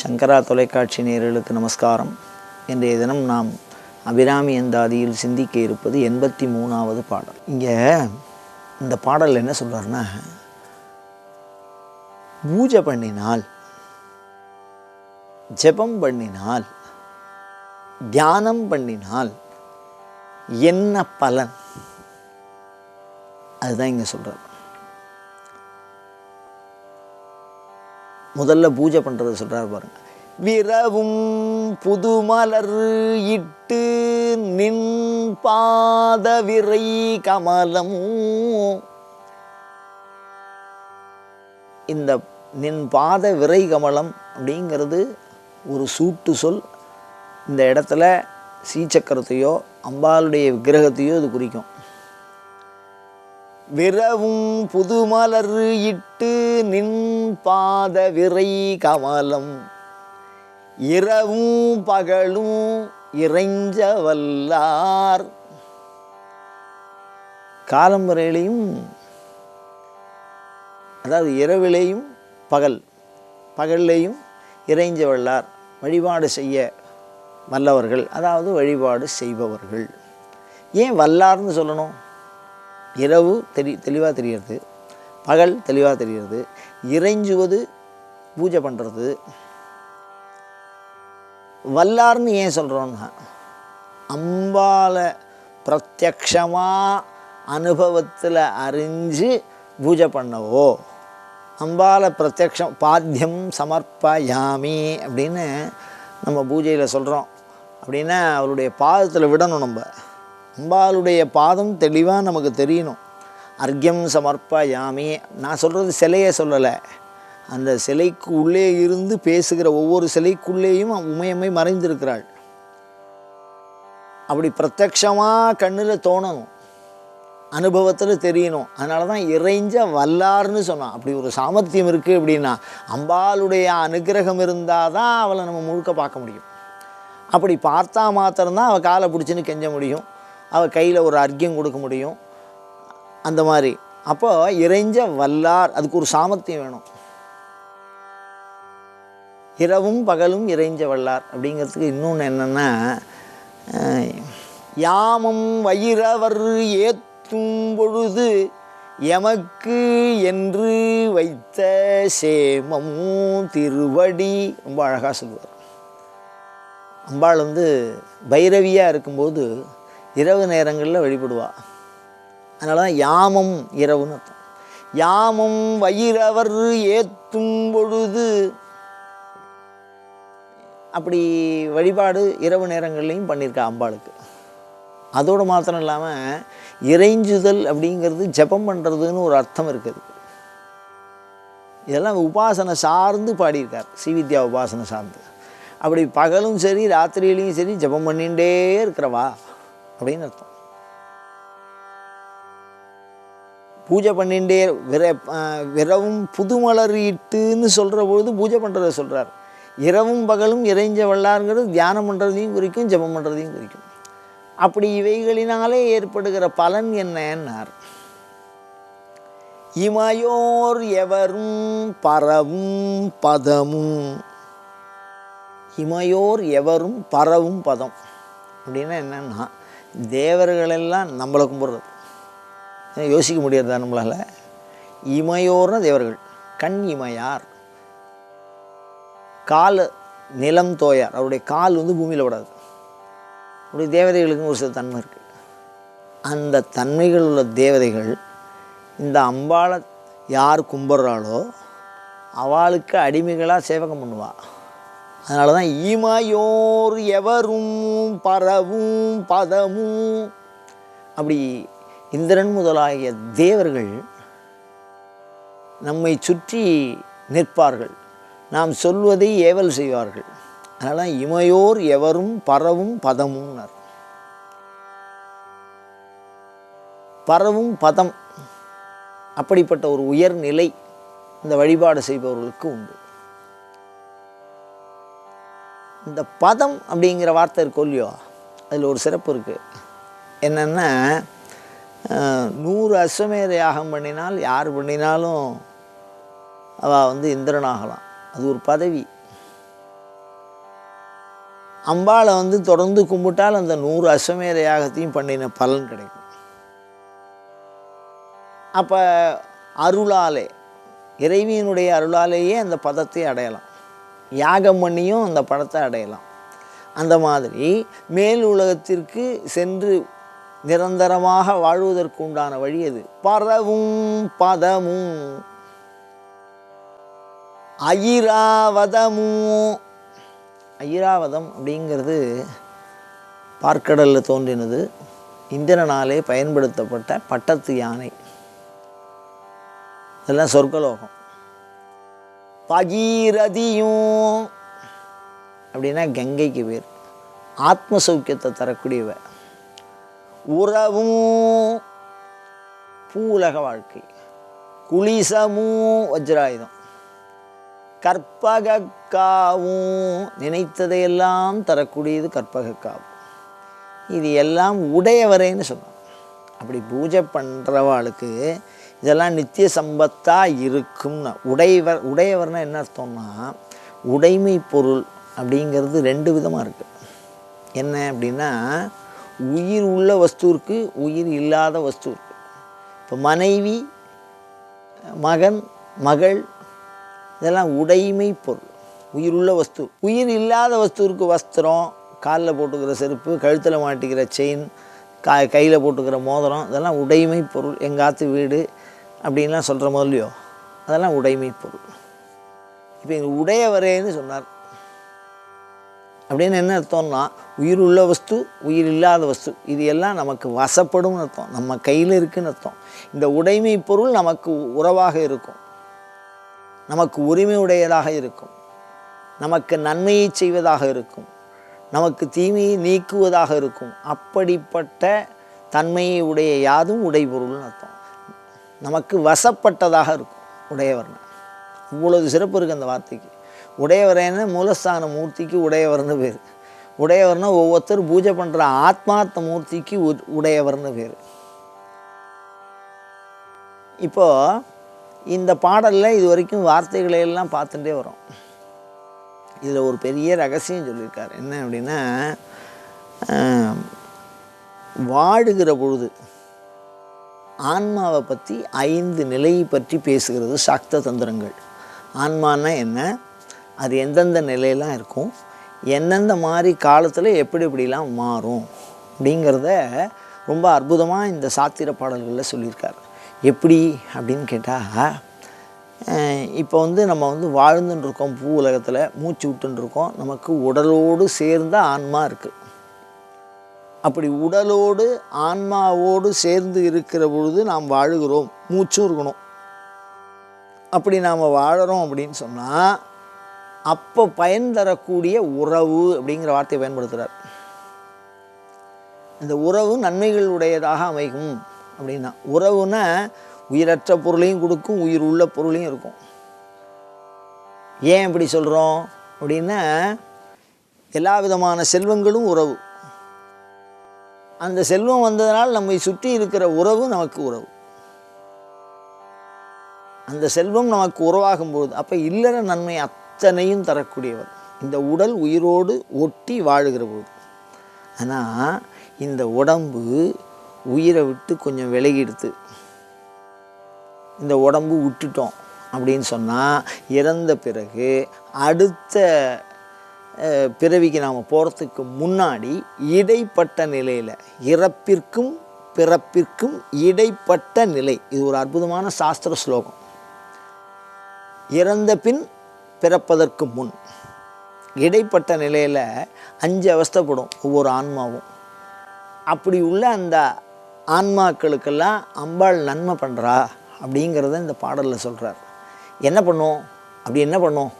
சங்கரா தொலைக்காட்சி நேரலுக்கு நமஸ்காரம். இன்றைய தினம் நாம் அபிராமி எந்தாதியில் சிந்திக்க இருப்பது எண்பத்தி மூணாவது பாடல். இங்கே இந்த பாடல் என்ன சொல்கிறாருன்னா பூஜை பண்ணினால் ஜெபம் பண்ணினால் தியானம் பண்ணினால் என்ன பலன்? அதுதான் இங்கே சொல்கிறார் முதல்ல பூஜை பண்ணுறது சொல்கிறார் பாருங்க. விரவும் புதுமலர் இட்டு நின் பாத விரை கமலம். இந்த நின் பாத விரை கமலம் அப்படிங்கிறது ஒரு சூட்டு சொல். இந்த இடத்துல சீச்சக்கரத்தையோ அம்பாளுடைய விக்கிரகத்தையோ இது குறிக்கும். விரவும் புதுமலர் இட்டு நின் பாத விரை கமலம். இரவும் பகலும் இறைஞ்ச வல்லார் காலம்பரையிலையும் அதாவது இரவிலேயும் பகல் பகல்லையும் இறைஞ்ச வல்லார் வழிபாடு செய்ய வல்லவர்கள் அதாவது வழிபாடு செய்பவர்கள். ஏன் வல்லார்னு சொல்லணும்? இரவு தெரி தெளிவாக தெரிகிறது பகல் தெளிவாக தெரிகிறது இறைஞ்சுவது பூஜை பண்ணுறது வல்லார்னு ஏன் சொல்கிறோன்னா அம்பால பிரத்யக்ஷமாக அனுபவத்தில் அறிஞ்சு பூஜை பண்ணவோ அம்பால பிரத்யக்ஷம் பாத்தியம் சமர்ப்பயாமி அப்படின்னு நம்ம பூஜையில் சொல்கிறோம் அப்படின்னா அவருடைய பாதத்தில் விடணும் நம்ம. அம்பாளுடைய பாதம் தெளிவாக நமக்கு தெரியணும். அர்க்கியம் சமர்ப்பயாமி. நான் சொல்கிறது சிலையை சொல்லலை. அந்த சிலைக்கு உள்ளே இருந்து பேசுகிற ஒவ்வொரு சிலைக்குள்ளேயும் உமையம்மை மறைந்திருக்கிறாள். அப்படி பிரத்யக்ஷமாக கண்ணில் தோணணும். அனுபவத்தில் தெரியணும். அதனால தான் இறைஞ்ச வல்லார்னு சொன்னான். அப்படி ஒரு சாமர்த்தியம் இருக்குது அப்படின்னா அம்பாளுடைய அனுகிரகம் இருந்தால் தான் அவளை நம்ம முழுக்க பார்க்க முடியும். அப்படி பார்த்தா மாத்திரம்தான் அவள் காலை பிடிச்சின்னு கெஞ்ச முடியும். அவள் கையில் ஒரு அர்க்கியம் கொடுக்க முடியும். அந்த மாதிரி. அப்போ இறைஞ்ச வல்லார் அதுக்கு ஒரு சாமர்த்தியம் வேணும். இரவும் பகலும் இறைஞ்ச வல்லார் அப்படிங்கிறதுக்கு இன்னொன்று என்னென்னா யாமம் வயிறவர் ஏத்தும் பொழுது எமக்கு என்று வைத்த சேமமும் திருவடி. ரொம்ப அழகாக சொல்லுவார். அம்பாள் வந்து பைரவியாக இருக்கும்போது இரவு நேரங்களில் வழிபடுவாள் அதனால தான் யாமம் இரவுன்னு அர்த்தம். யாமம் வயிறவர் ஏத்தும் பொழுது அப்படி வழிபாடு இரவு நேரங்கள்லையும் பண்ணியிருக்கா அம்பாளுக்கு. அதோடு மாத்திரம் இல்லாமல் இறைஞ்சுதல் அப்படிங்கிறது ஜெபம் பண்ணுறதுன்னு ஒரு அர்த்தம் இருக்குது. இதெல்லாம் உபாசனை சார்ந்து பாடியிருக்கார். ஸ்ரீவித்யா உபாசனை சார்ந்து. அப்படி பகலும் சரி ராத்திரியிலையும் சரி ஜெபம் பண்ணிகிட்டே இருக்கிறவா. அப்படின்னு அர்த்தம். பூஜை பண்ணிகிட்டே விர விரவும் புதுமலர் இட்டுன்னு சொல்கிற பொழுது பூஜை பண்ணுறத சொல்கிறார் இரவும் பகலும் இறைஞ்ச வல்லாருங்கிறது தியானம் பண்ணுறதையும் குறிக்கும் ஜெபம் பண்ணுறதையும் குறிக்கும். அப்படி இவைகளினாலே ஏற்படுகிற பலன் என்னன்னார். இமையோர் எவரும் பரவும் பதமும். இமையோர் எவரும் பரவும் பதம் அப்படின்னா என்னன்னா தேவர்களெல்லாம் நம்மளை கும்பிட்றது. யோசிக்க முடியாதா நம்மளால்? இமையோர்னா தேவர்கள். கண் இமையார். கால் நிலம் தோயார். அவருடைய கால் வந்து பூமியில் விடாது அவருடைய தேவதைகளுக்கும் ஒரு சில தன்மை இருக்குது அந்த தன்மைகள் உள்ள தேவதைகள் இந்த அம்பாளை யார் கும்பிட்றாளோ அவளுக்கு அடிமைகளாக சேவகம் பண்ணுவாள் அதனால தான் ஈமாயோர் எவரும் பரவும் பதமும் அப்படி இந்திரன் முதலாகிய தேவர்கள் நம்மை சுற்றி நிற்பார்கள். நாம் சொல்வதை ஏவல் செய்வார்கள். அதனால் இமையோர் எவரும் பரவும் பதமும்னர். பரவும் பதம் அப்படிப்பட்ட ஒரு உயர்நிலை இந்த வழிபாடு செய்பவர்களுக்கு உண்டு. இந்த பதம் அப்படிங்கிற வார்த்தை இருக்கோ இல்லையோ அதில் ஒரு சிறப்பு இருக்குது என்னென்னா நூறு அஸ்வமேத யாகம் பண்ணினால் யார் பண்ணினாலும் அவள் வந்து இந்திரனாகலாம். அது ஒரு பதவி. அம்பாளை வந்து தொடர்ந்து கும்பிட்டால் அந்த நூறு அஸ்வமேத யாகத்தையும் பண்ணின பலன் கிடைக்கும். அப்போ அருளாலே இறைவியினுடைய அருளாலேயே அந்த பதத்தை அடையலாம். யாகம் பண்ணியும் அந்த படத்தை அடையலாம். அந்த மாதிரி மேல் உலகத்திற்கு சென்று நிரந்தரமாக வாழ்வதற்கு உண்டான வழி அது பரவும் பதமும். ஐராவதமும் ஐராவதம் அப்படிங்கிறது பார்க்கடலில் தோன்றினது. இந்திரனாலே பயன்படுத்தப்பட்ட பட்டத்து யானை. இதெல்லாம் சொர்க்கலோகம். பகீரதியும். அப்படின்னா கங்கைக்கு பேர். ஆத்ம சௌக்கியத்தை தரக்கூடியவ உறவும் பூலக வாழ்க்கை. குளிசமும் வஜ்ராயுதம். கற்பகக்காவும் நினைத்ததையெல்லாம் தரக்கூடியது கற்பகக்காவும். இது எல்லாம் உடையவரேன்னு சொன்னான். அப்படி பூஜை பண்ணுறவாளுக்கு இதெல்லாம் நித்திய சம்பத்தாக இருக்கும்னா. உடையவர் உடையவர்னால் என்ன அர்த்தம்னா உடைமை பொருள் அப்படிங்கிறது ரெண்டு விதமாக இருக்குது என்ன அப்படின்னா உயிர் உள்ள வஸ்து இருக்குது உயிர் இல்லாத வஸ்து இருக்குது இப்போ மனைவி மகன் மகள் இதெல்லாம் உடைமை பொருள். உயிர் உள்ள வஸ்து. உயிர் இல்லாத வஸ்துவிற்கு வஸ்திரம் காலில் போட்டுக்கிற செருப்பு கழுத்தில் மாட்டிக்கிற செயின் கா கையில் போட்டுக்கிற மோதிரம் இதெல்லாம் உடைமை பொருள். எங்காத்து வீடு அப்படின்லாம் சொல்கிற முதல்லையோ அதெல்லாம் உடைமை பொருள். இப்போ எங்கள் உடையவரேன்னு சொன்னார். அப்படின்னு என்ன அர்த்தம்னா உயிர் உள்ள வஸ்து உயிர் இல்லாத வஸ்து இது எல்லாம் நமக்கு வசப்படும்னு அர்த்தம். நம்ம கையில் இருக்குன்னு அர்த்தம். இந்த உடைமை பொருள் நமக்கு உறவாக இருக்கும். நமக்கு உரிமை உடையதாக இருக்கும். நமக்கு நன்மையை செய்வதாக இருக்கும். நமக்கு தீமையை நீக்குவதாக இருக்கும். அப்படிப்பட்ட தன்மையை உடைய யாதும் உடைபொருள்னு அர்த்தம். நமக்கு வசப்பட்டதாக இருக்கும் உடையவர்னா. இவ்வளவு சிறப்பு இருக்குது அந்த வார்த்தைக்கு. உடையவரேன்னு மூலஸ்தான மூர்த்திக்கு உடையவர்னு பேர். உடையவர்னா ஒவ்வொருத்தர் பூஜை பண்ணுற ஆத்மார்த்த மூர்த்திக்கு உ- உடையவர்னு பேர். இப்போ இந்த பாடலில் இது வரைக்கும் வார்த்தைகளை எல்லாம் பார்த்துட்டே வரோம். இதில் ஒரு பெரிய ரகசியம் சொல்லியிருக்கார். என்ன அப்படின்னா வாழுகிற பொழுது ஆன்மாவை பற்றி ஐந்து நிலையை பற்றி பேசுகிறது சாக்த தந்திரங்கள். ஆன்மானா என்ன? அது எந்தெந்த நிலையெல்லாம் இருக்கும்? எந்தெந்த மாதிரி காலத்தில் எப்படி எப்படிலாம் மாறும்? அப்படிங்கிறத ரொம்ப அற்புதமாக இந்த சாத்திர பாடல்களில் சொல்லியிருக்கார். எப்படி அப்படின்னு கேட்டால் இப்போ வந்து நம்ம வந்து வாழ்ந்துன்னு இருக்கோம் பூ உலகத்தில் மூச்சு விட்டுன்னு இருக்கோம் நமக்கு உடலோடு சேர்ந்த ஆன்மா இருக்குது அப்படி உடலோடு ஆன்மாவோடு சேர்ந்து இருக்கிற பொழுது நாம் வாழுகிறோம். மூச்சும் இருக்கணும் அப்படி நாம் வாழறோம் அப்படின்னு சொன்னால் அப்போ பயன் தரக்கூடிய உறவு அப்படிங்கிற வார்த்தையை பயன்படுத்துகிறார் இந்த உறவு நன்மைகளுடையதாக அமைக்கும் அமையும் அப்படின்னா உறவுனா உயிரற்ற பொருளையும் கொடுக்கும் உயிர் உள்ள பொருளையும் இருக்கும். ஏன் இப்படி சொல்கிறோம் அப்படின்னா எல்லா விதமான செல்வங்களும் உறவு. அந்த செல்வம் வந்ததனால் நம்மை சுற்றி இருக்கிற உறவு நமக்கு உறவு. அந்த செல்வம் நமக்கு உறவாகும் பொழுது அப்போ இல்லற நன்மை அத்தனையும் தரக்கூடியவர். இந்த உடல் உயிரோடு ஒட்டி வாழுகிற பொழுது. ஆனால் இந்த உடம்பு உயிரை விட்டு கொஞ்சம் விலகிடுத்து இந்த உடம்பு விட்டுட்டோம் அப்படின்னு சொன்னால் இறந்த பிறகு அடுத்த பிறவிக்கு நாம் போகிறதுக்கு முன்னாடி இடைப்பட்ட நிலையில் இறப்பிற்கும் பிறப்பிற்கும் இடைப்பட்ட நிலை. இது ஒரு அற்புதமான சாஸ்திர ஸ்லோகம். இறந்த பின் பிறப்பதற்கு முன். இடைப்பட்ட நிலையில் அஞ்சு அவஸ்தைப்படும் ஒவ்வொரு ஆன்மாவும். அப்படி உள்ள அந்த ஆன்மாக்களுக்கெல்லாம் அம்பாள் நன்மை பண்ணுறா அப்படிங்கிறத இந்த பாடலில் சொல்கிறார் என்ன பண்ணும்? அப்படி என்ன பண்ணும்?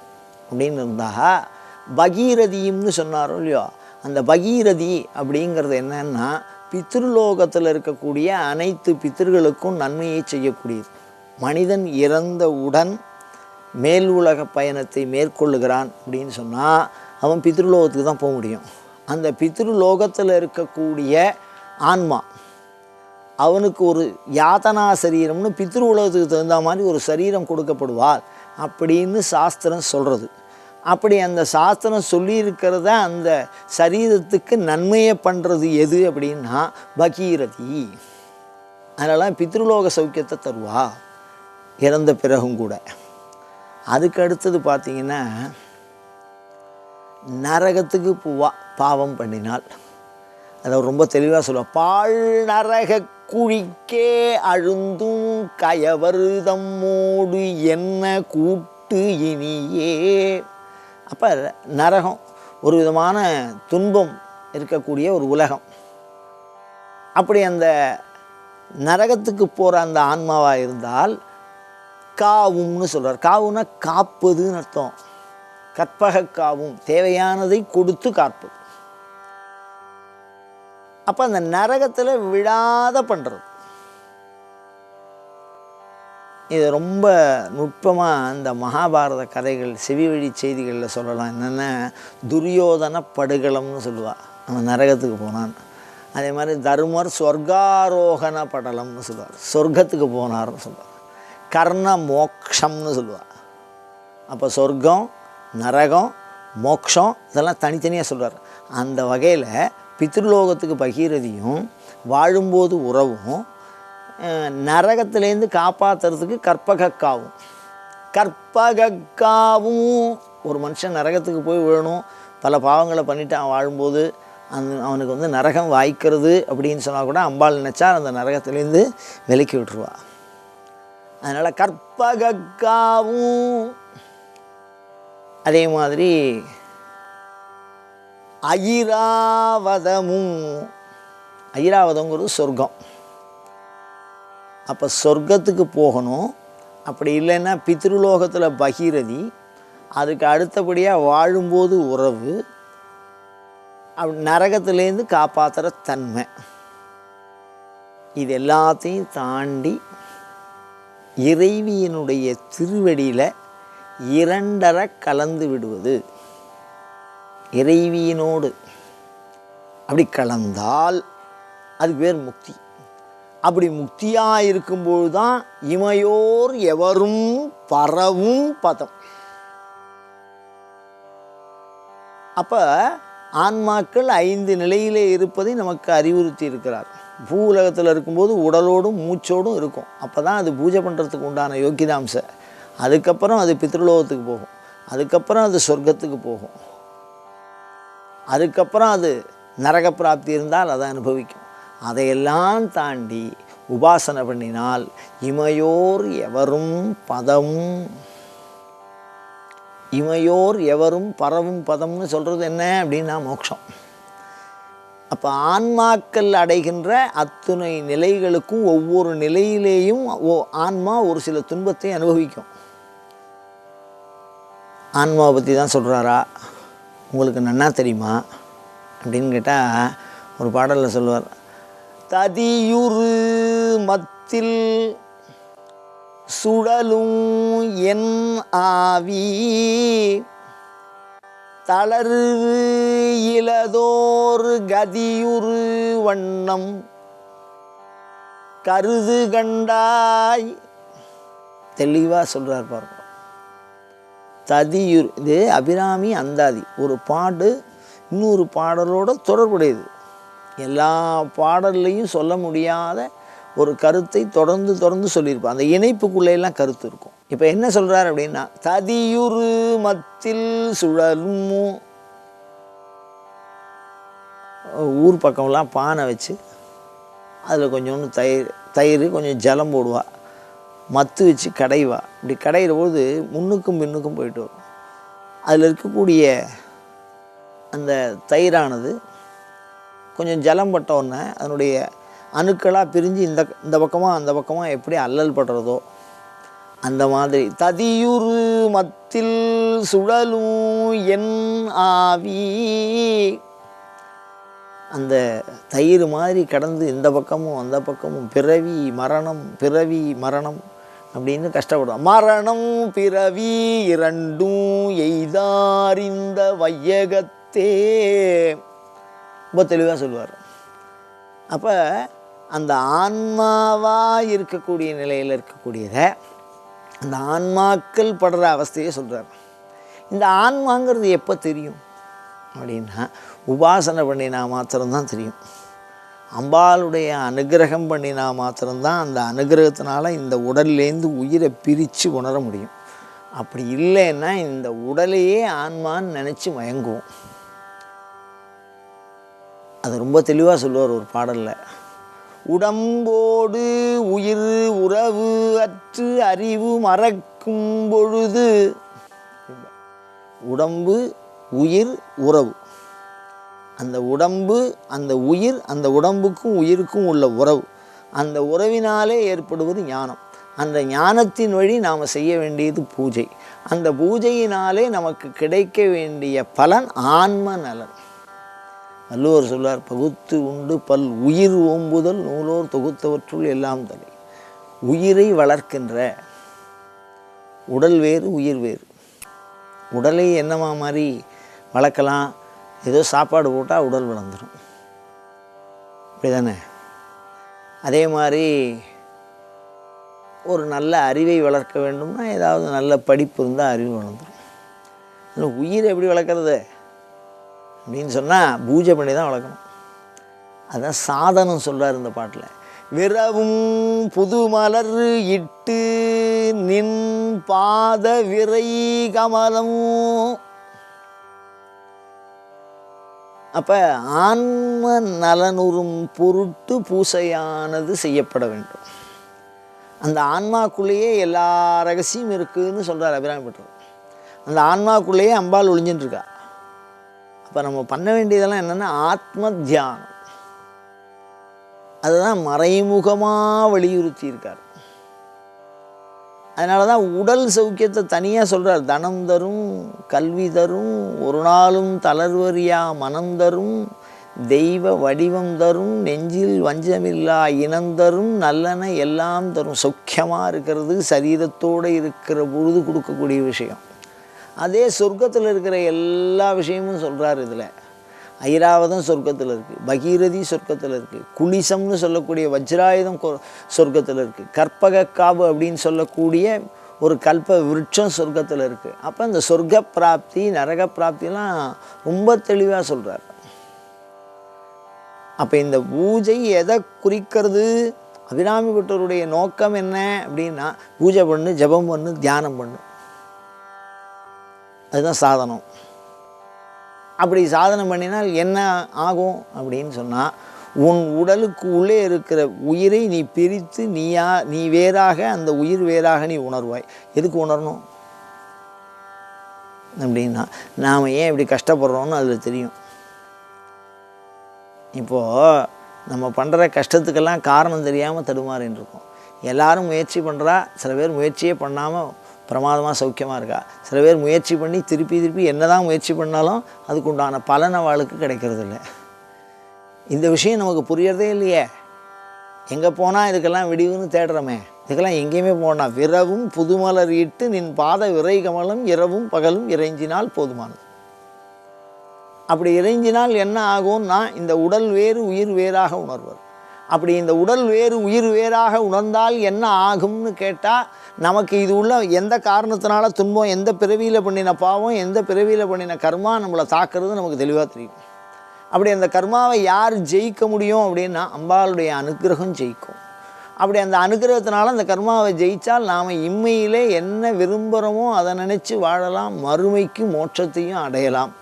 அப்படின்னு இருந்தால் பகீரதியும்னு சொன்னாரோ இல்லையோ? அந்த பகீரதி அப்படிங்கிறது என்னன்னா பித்ருலோகத்தில் இருக்கக்கூடிய அனைத்து பித்தர்களுக்கும் நன்மையை செய்யக்கூடியது. மனிதன் இறந்தவுடன் மேல் உலக பயணத்தை மேற்கொள்ளுகிறான் அப்படின்னு சொன்னால் அவன் பித்ருலோகத்துக்கு தான் போக முடியும். அந்த பித்ருலோகத்தில் இருக்கக்கூடிய ஆன்மா அவனுக்கு ஒரு யாதனா சரீரம்னு பித்ரு உலகத்துக்கு தகுந்த மாதிரி ஒரு சரீரம் கொடுக்கப்படுவார் அப்படின்னு சாஸ்திரம் சொல்கிறது அப்படி அந்த சாஸ்திரம் சொல்லியிருக்கிறத அந்த சரீரத்துக்கு நன்மையை பண்ணுறது எது அப்படின்னா பகீரதி. அதெல்லாம் பித்ருலோக சௌக்கியத்தை தருவா. இறந்த பிறகும் கூட. அதுக்கு அடுத்தது பார்த்தீங்கன்னா நரகத்துக்கு பூவா பாவம் பண்ணினால். அதை ரொம்ப தெளிவாக சொல்லுவாள் பால் நரக குழிக்கே அழுந்தும் கயவருதம்மோடு என்ன கூட்டு இனியே. அப்போ நரகம் ஒரு விதமான துன்பம் இருக்கக்கூடிய ஒரு உலகம். அப்படி அந்த நரகத்துக்கு போகிற அந்த ஆன்மாவாக இருந்தால் காவும்னு சொல்கிறார் காவுன்னா காப்பதுன்னு அர்த்தம். கற்பக காவும் தேவையானதை கொடுத்து காப்பது. அப்போ அந்த நரகத்தில் விழாத பண்ணுறது இது ரொம்ப நுட்பமாக இந்த மகாபாரத கதைகள் செவி வழி செய்திகளில் சொல்லலாம். என்னென்ன? துரியோதன படுகளம்னு சொல்லுவாள் அவன் நரகத்துக்கு போனான். அதே மாதிரி தருமர் சொர்க்காரோகண படலம்னு சொல்லுவார். சொர்க்கத்துக்கு போனார்னு சொல்லுவார். கர்ண மோக்ஷம்னு சொல்லுவாள் அப்போ சொர்க்கம் நரகம் மோக்ஷம் இதெல்லாம் தனித்தனியாக சொல்கிறார் அந்த வகையில் பித்ருலோகத்துக்கு பகீரதியும் வாழும்போது உறவும் நரகத்திலேருந்து காப்பாற்றுறதுக்கு கற்பகக்காவும். கற்பகக்காவும். ஒரு மனுஷன் நரகத்துக்கு போய் விழணும். பல பாவங்களை பண்ணிட்டு அவன் வாழும்போது அந்த அவனுக்கு வந்து நரகம் வாய்க்கிறது அப்படின்னு சொன்னால் கூட அம்பாள் நினச்சா அந்த நரகத்துலேருந்து விலக்கி விட்டுருவா. அதனால் கற்பகக்காவும். அதே மாதிரி ஐராவதமும். ஐராவதங்கிறது சொர்க்கம். அப்போ சொர்க்கத்துக்கு போகணும். அப்படி இல்லைன்னா பித்ருலோகத்தில் பகீரதி அதுக்கு அடுத்தபடியாக வாழும்போது உறவு அப்படி காப்பாற்றுற தன்மை. இது எல்லாத்தையும் தாண்டி இறைவியினுடைய திருவடியில் இரண்டரை கலந்து விடுவது. இறைவியினோடு அப்படி கலந்தால் அது பேர் முக்தி. அப்படி முக்தியாக இருக்கும்போது தான் இமையோர் எவரும் பரவும் பதம். அப்போ ஆன்மாக்கள் ஐந்து நிலையிலே இருப்பதை நமக்கு அறிவுறுத்தி இருக்கிறார் பூ உலகத்தில் இருக்கும்போது உடலோடும் மூச்சோடும் இருக்கும். அப்போ தான் அது பூஜை பண்ணுறதுக்கு உண்டான யோக்கியதாம்ச அதுக்கப்புறம் அது பித்ருலோகத்துக்கு போகும். அதுக்கப்புறம் அது சொர்க்கத்துக்கு போகும். அதுக்கப்புறம் அது நரக பிராப்தி இருந்தால் அதை அனுபவிக்கும். அதையெல்லாம் தாண்டி உபாசனை பண்ணினால் இமையோர் எவரும் பதம் இமையோர் எவரும் பரவும் பதம்னு சொல்கிறது என்ன அப்படின்னா மோட்சம். அப்போ ஆன்மாக்கள் அடைகின்ற அத்துணை நிலைகளுக்கும் ஒவ்வொரு நிலையிலேயும் ஓ ஆன்மா ஒரு சில துன்பத்தை அனுபவிக்கும். ஆன்மாவை பற்றி தான் சொல்கிறாரா உங்களுக்கு நன்னா தெரியுமா? அப்படின்னு கேட்டால் ஒரு பாடலில் சொல்லுவார் ததியுறு மத்தில் சுழலும் என் ஆவி. தளரு இலதோர் கதியுரு வண்ணம் கருது கண்டாய். தெளிவாக சொல்கிறார் பாருங்க. ததியுர் இது அபிராமி அந்தாதி. ஒரு பாடு இன்னொரு பாடலோட தொடர்புடையது. எல்லா பாடல்லையும் சொல்ல முடியாத ஒரு கருத்தை தொடர்ந்து தொடர்ந்து சொல்லியிருப்பான் அந்த இணைப்புக்குள்ளேயெல்லாம் கருத்து இருக்கும். இப்போ என்ன சொல்கிறார் அப்படின்னா ததியுரு மத்தில் சுழலும். ஊர் பக்கம்லாம் பானை வச்சு அதில் கொஞ்சோண்டு தயிர் தயிர் கொஞ்சம் ஜலம் போடுவா. மத்து வச்சு கடைவா. இப்படி கடையிற போது முன்னுக்கும் பின்னுக்கும் போயிட்டு வரும். அதில் இருக்கக்கூடிய அந்த தயிரானது கொஞ்சம் ஜலம் பட்ட அதனுடைய அணுக்களாக பிரிஞ்சு இந்த இந்த பக்கமாக அந்த பக்கமாக எப்படி அல்லல் படுறதோ அந்த மாதிரி. ததியுரு மத்தில் சுழலும் என் ஆவி. அந்த தயிர் மாதிரி கடந்து இந்த பக்கமும் அந்த பக்கமும் பிறவி மரணம் பிறவி மரணம் அப்படின்னு கஷ்டப்படுறோம். மரணம் பிறவி இரண்டும் எய்தாரிந்த வையகத்தே. ரொம்ப தெளிவாக சொல்லுவார். அப்போ அந்த ஆன்மாவாக இருக்கக்கூடிய நிலையில் இருக்கக்கூடியதை அந்த ஆன்மாக்கள் படுற அவஸ்தையை சொல்கிறார் இந்த ஆன்மாங்கிறது எப்போ தெரியும்? அப்படின்னா உபாசனை பண்ணினா மாத்திரம்தான் தெரியும். அம்பாளுடைய அனுகிரகம் பண்ணினா மாத்திரம்தான் அந்த அனுகிரகத்தினால இந்த உடல்லேருந்து உயிரை பிரித்து உணர முடியும். அப்படி இல்லைன்னா இந்த உடலையே ஆன்மான்னு நினச்சி மயங்குவோம். அது ரொம்ப தெளிவாக சொல்லுவார் ஒரு பாடலில். உடம்போடு உயிர் உறவு அற்று அறிவு மறக்கும் பொழுது உடம்பு உயிர் உறவு. அந்த உடம்பு அந்த உயிர் அந்த உடம்புக்கும் உயிருக்கும் உள்ள உறவு. அந்த உறவினாலே ஏற்படுவது ஞானம். அந்த ஞானத்தின் வழி நாம் செய்ய வேண்டியது பூஜை. அந்த பூஜையினாலே நமக்கு கிடைக்க வேண்டிய பலன் ஆன்ம நலன். நல்லுவர் சொல்வார் பகுத்து உண்டு பல் உயிர் ஓம்புதல் நூலோர் தொகுத்தவற்றுள் எல்லாம் தலை உயிரை வளர்க்கின்ற உடல் வேறு உயிர் வேறு. உடலை என்னமா மாதிரி வளர்க்கலாம்? ஏதோ சாப்பாடு போட்டால் உடல் வளர்ந்துடும் அப்படி தானே அதே மாதிரி ஒரு நல்ல அறிவை வளர்க்க வேண்டும்னா ஏதாவது நல்ல படிப்பு இருந்தால் அறிவு வளர்ந்துடும் உயிர் எப்படி வளர்க்குறது? அப்படின்னு சொன்னால் பூஜை பண்ணி தான் வளர்க்கணும். அதுதான் சாதனம் சொல்கிறார் இந்த பாட்டில். விரவும் புது மலர் இட்டு நின் பாத விரை கமலம். அப்போ ஆன்ம நலனுறும் பொருட்டு பூசையானது செய்யப்பட வேண்டும். அந்த ஆன்மாக்குள்ளேயே எல்லா ரகசியம் இருக்குதுன்னு சொல்கிறார் அபிராமி பட்டர். அந்த ஆன்மாக்குள்ளேயே அம்பாள் ஒளிஞ்சுட்டு இப்போ நம்ம பண்ண வேண்டியதெல்லாம் என்னென்னா ஆத்ம தியானம் அதுதான் மறைமுகமாக வலியுறுத்தி இருக்கார் அதனால தான் உடல் சௌக்கியத்தை தனியாக சொல்கிறார் தனம் தரும் கல்வி தரும் ஒரு நாளும் தளர்வறியா மனம் தரும் தெய்வ வடிவம் தரும் நெஞ்சில் வஞ்சமில்லா இனந்தரும் நல்லன எல்லாம் தரும். சௌக்கியமாக இருக்கிறது சரீரத்தோடு இருக்கிற பொழுது கொடுக்கக்கூடிய விஷயம். அதே சொர்க்கத்தில் இருக்கிற எல்லா விஷயமும் சொல்கிறார் இதில். ஐராவதம் சொர்க்கத்தில் இருக்குது பகீரதி சொர்க்கத்தில் இருக்குது குளிசம்னு சொல்லக்கூடிய வஜ்ராயுதம் கொ- சொர்க்கத்தில் இருக்குது கற்பக காவு அப்படின்னு சொல்லக்கூடிய ஒரு கல்ப விருட்சம் சொர்க்கத்தில் இருக்குது அப்போ இந்த சொர்க்க பிராப்தி நரக பிராப்திலாம் ரொம்ப தெளிவாக சொல்கிறார் அப்போ இந்த பூஜை எதை குறிக்கிறது? அபிராமி பட்டருடைய நோக்கம் என்ன அப்படின்னா பூஜை பண்ணு ஜெபம் பண்ணு தியானம் பண்ணு. அதுதான் சாதனம். அப்படி சாதனம் பண்ணினால் என்ன ஆகும் அப்படின்னு சொன்னால் உன் உடலுக்கு உள்ளே இருக்கிற உயிரை நீ பிரித்து நீயா நீ வேறாக அந்த உயிர் வேறாக நீ உணர்வாய். எதுக்கு உணரணும்? அப்படின்னா நாம் ஏன் இப்படி கஷ்டப்படுறோம்னு அதில் தெரியும். இப்போது நம்ம பண்ணுற கஷ்டத்துக்கெல்லாம் காரணம் தெரியாமல் தடுமாறின்னு இருக்கோம். எல்லாரும் முயற்சி பண்ணுறா சில பேர் முயற்சியே பண்ணாமல் பிரமாதமாக சௌக்கியமாக இருக்கா? சில பேர் முயற்சி பண்ணி திருப்பி திருப்பி என்னதான் முயற்சி பண்ணாலும் அதுக்கு உண்டான பலன் அவளுக்கு கிடைக்கிறது இல்லை இந்த விஷயம் நமக்கு புரியறதே இல்லையே. எங்கே போனால் இதுக்கெல்லாம் விடிவுன்னு தேடுறோமே. இதுக்கெல்லாம் எங்கேயுமே போனால் விரவும் புதுமலர் இட்டு நின் பாத விரை கமலம் இரவும் பகலும் இறைஞ்சினால் போதுமானது. அப்படி இறைஞ்சினால் என்ன ஆகும்னா இந்த உடல் வேறு உயிர் வேறாக உணர்வர். அப்படி இந்த உடல் வேறு உயிர் வேறாக உணர்ந்தால் என்ன ஆகும்னு கேட்டால் நமக்கு இது உள்ள எந்த காரணத்தினால துன்பம் எந்த பிறவியில் பண்ணின பாவம் எந்த பிறவியில் பண்ணின கர்மா நம்மளை தாக்குறது நமக்கு தெளிவாக தெரியும். அப்படி அந்த கர்மாவை யார் ஜெயிக்க முடியும் அப்படின்னா அம்பாளுடைய அனுக்கிரகம் ஜெயிக்கும். அப்படி அந்த அனுகிரகத்தினால அந்த கர்மாவை ஜெயித்தால் நாம் இம்மையிலே என்ன விரும்புகிறோமோ அதை நினச்சி வாழலாம் மறுமைக்கு மோட்சத்தையும் அடையலாம்.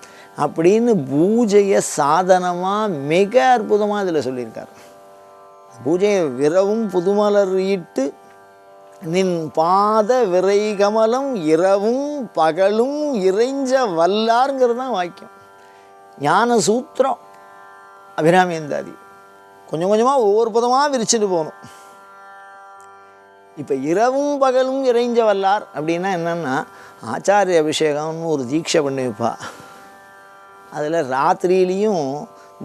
அப்படின்னு பூஜையை சாதனமாக மிக அற்புதமாக இதில் சொல்லியிருக்காரு. பூஜையை விரவும் புதுமலர் ஈட்டு நின் பாத விரை கமலம் இரவும் பகலும் இறைஞ்ச வல்லாருங்கிறது தான் வாக்கியம். ஞான சூத்திரம். அபிராமியந்தாதி கொஞ்சம் கொஞ்சமாக ஒவ்வொரு பதமாக விரிச்சுட்டு போகணும். இப்போ இரவும் பகலும் இறைஞ்ச வல்லார் அப்படின்னா என்னென்னா ஆச்சாரிய அபிஷேகம்னு ஒரு தீட்சை பண்ணி வைப்பா அதில் ராத்திரியிலையும்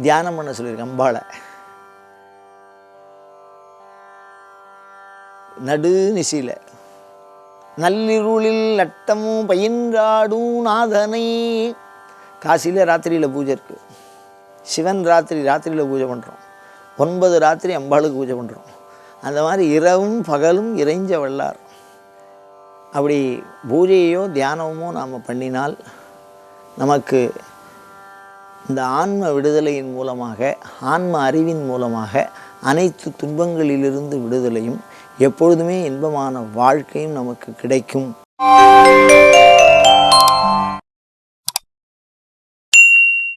தியானம் பண்ண சொல்லியிருக்கேன் அம்பாளை. நடு நிசியில் நள்ளிருளில் நட்டமும் பயின்றாடும் நாதனை. காசியில் ராத்திரியில் பூஜை இருக்குது சிவன் ராத்திரி ராத்திரியில் பூஜை பண்ணுறோம் ஒன்பது ராத்திரி அம்பாளுக்கு பூஜை பண்ணுறோம் அந்த மாதிரி இரவும் பகலும் இறைஞ்ச வல்லார். அப்படி பூஜையோ தியானமோ நாம் பண்ணினால் நமக்கு இந்த ஆன்ம விடுதலையின் மூலமாக ஆன்ம அறிவின் மூலமாக அனைத்து துன்பங்களிலிருந்து விடுதலையும் எப்பொழுதுமே இன்பமான வாழ்க்கையும் நமக்கு கிடைக்கும்.